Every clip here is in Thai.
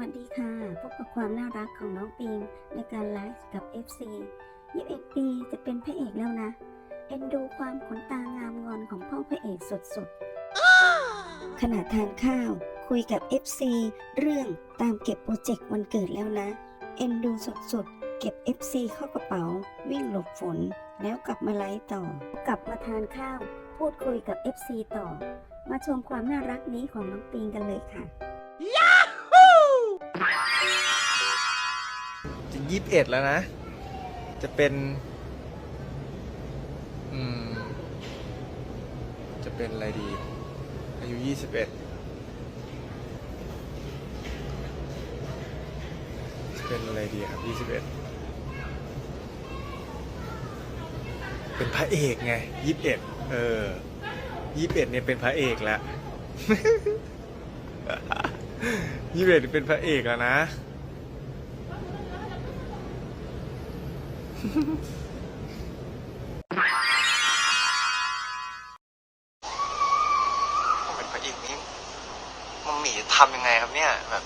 วัสดีค่ะ พบกับความน่ารักของน้องปิง ในการไลฟ์กับ FC 21 ปีจะเป็นพระเอกแล้วนะ เอ็นดูความขนตางามงอนของพ่อพระเอกสุดๆ ขณะทานข้าวคุยกับ FC เรื่องตามเก็บโปรเจกต์วันเกิดแล้วนะ เอ็นดูสุดๆ เก็บ FC เข้ากระเป๋า วิ่งหลบฝน แล้วกลับมาไลฟ์ต่อ กลับมาทานข้าว พูดคุยกับ FC ต่อ มาชมความน่ารักนี้ของน้องปิงกันเลยค่ะ ยี่สิบเอ็ดแล้วนะ จะเป็น อืม จะเป็นอะไรดี อายุยี่สิบเอ็ดจะเป็นอะไรดีครับยี่สิบเอ็ดเป็นพระเอกไงยี่สิบเอ็ดเออยี่สิบเอ็ดเนี่ยเป็นพระเอกแล้วยี่สิบเอ็ดเป็นพระเอกแล้วนะ ผม เป็นพระเอกนี่มัมหมีทำยังไงครับเนี่ย แบบ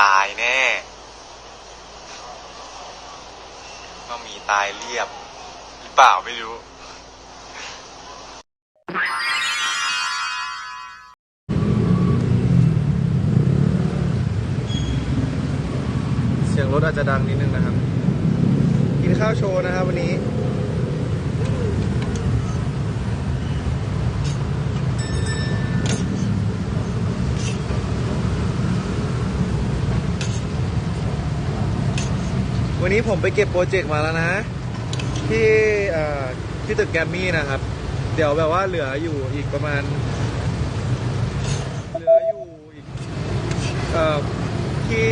ตายแน่มัมหมีตายเรียบ หรือเปล่าไม่รู้ รถอาจจะดังนิดนึงนะครับ กินข้าวโชว์นะครับวันนี้ วันนี้ผมไปเก็บโปรเจกต์มาแล้วนะ ที่ที่ตึกแกรมมี่นะครับ เดี๋ยวแบบว่าเหลืออยู่อีกประมาณ เหลืออยู่อีกเอ่อที่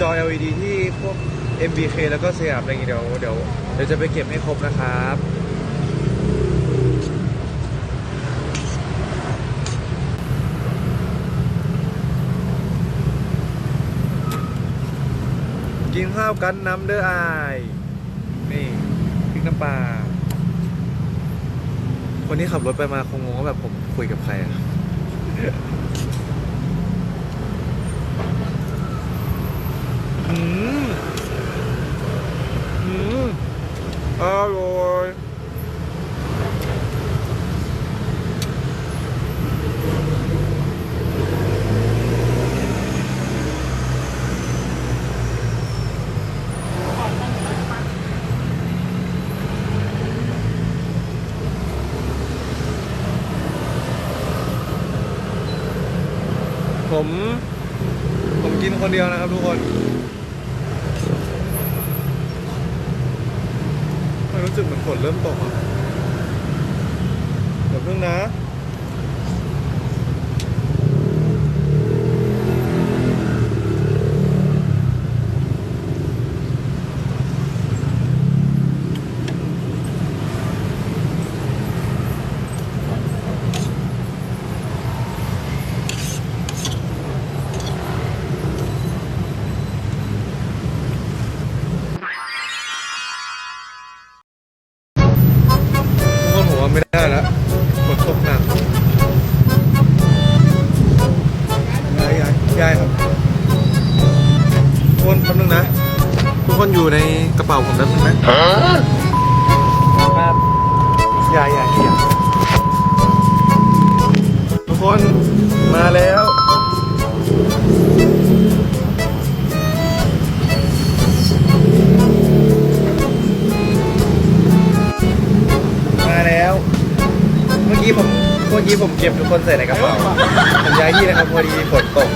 จอ LED ที่พวก MBK แล้วก็สยามอะไรอย่างเงี้ยเดี๋ยวเดี๋ยวเดี๋ยวจะไปเก็บให้ครบนะครับ กินข้าวกันน้ำเด้ออาย นี่พริกน้ำปลาคนที่ขับรถไปมาคงงงว่าแบบผมคุยกับใครอะอืมอืม อร่อยผม ผมกินคนเดียวนะครับทุกคนมัน รู้สึกเหมือนฝนเริ่มตกอะเดี๋ยวเพิ่งนะ ทุกคนไม่ได้แล้วฝนตกหนักยายยายยายครับทุกคนแป๊บนึงนะ ทุกคนอยู่ในกระเป๋าผมแล้วใช่ไหม กี้ผมเมื่อกี้ผมเก็บทุกคนใส่ในกระเป๋าผมย้ายที่นะครับพอดีฝนตก